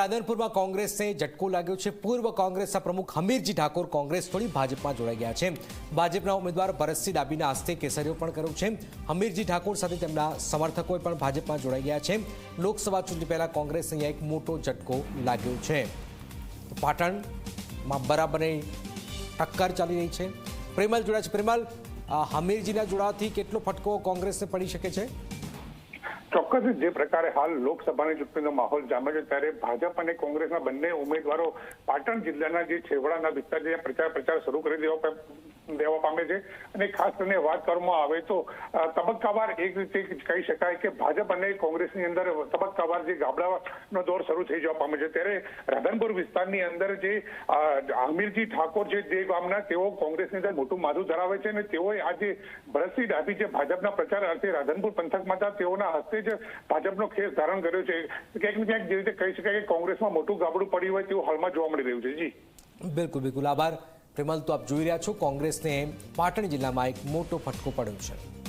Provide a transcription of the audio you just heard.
રાધનપુરમાં કોંગ્રેસને ઝટકો લાગ્યો છે. પૂર્વ કોંગ્રેસના પ્રમુખ હમીરજી ઠાકોર કોંગ્રેસ છોડી ભાજપમાં જોડાઈ ગયા છે. ભાજપના ઉમેદવાર ભરતસિંહ ડાબીના હસ્તે કેસરીઓ પણ કર્યું છે. હમીરજી ઠાકોર સાથે તેમના સમર્થકોએ પણ ભાજપમાં જોડાઈ ગયા છે. લોકસભા ચૂંટણી પહેલા કોંગ્રેસને અહીંયા એક મોટો ઝટકો લાગ્યો છે. પાટણમાં બરાબરની ટક્કર ચાલી રહી છે. પ્રેમલ જોડાય છે. પ્રેમલ હમીરજીના જોડાવાથી કેટલો ફટકો કોંગ્રેસને પડી શકે છે? ચોક્કસ જે પ્રકારે હાલ લોકસભાની ચૂંટણીનો માહોલ જામે છે, ત્યારે ભાજપ અને કોંગ્રેસના બંને ઉમેદવારો પાટણ જિલ્લાના જે છેવાડાના વિસ્તાર છે પ્રચાર પ્રચાર શરૂ કરી દેવા દેવા પામે છે. અને ખાસ કરીને વાત કરવામાં આવે તો તબક્કાવાર એક રીતે કહી શકાય કે ભાજપ અને કોંગ્રેસની અંદર તબક્કાવાર જે ગાબડાનો દોર શરૂ થઈ જવા પામે છે. ત્યારે રાધનપુર વિસ્તારની અંદર જે આમિરજી ઠાકોર છે જે ગામના, તેઓ કોંગ્રેસની અંદર મોટું માથું ધરાવે છે અને તેઓએ આજે ભરતસિંહ ડાભી જે ભાજપના પ્રચાર અર્થે રાધનપુર પંથકમાં હતા, તેઓના હસ્તે જ ભાજપનો ખેસ ધારણ કર્યો છે, ક્યાંક ને ક્યાંક જે રીતે કહી શકાય કે કોંગ્રેસમાં મોટું ગાબડું પડ્યું હોય તેવું હાલમાં જોવા મળી રહ્યું છે. જી. બિલકુલ બિલકુલ. આભાર. પ્રેમલ, તો આપ જોઈ રહ્યા છો કોંગ્રેસને પાટણ જિલ્લામાં એક મોટો ફટકો પડ્યો છે.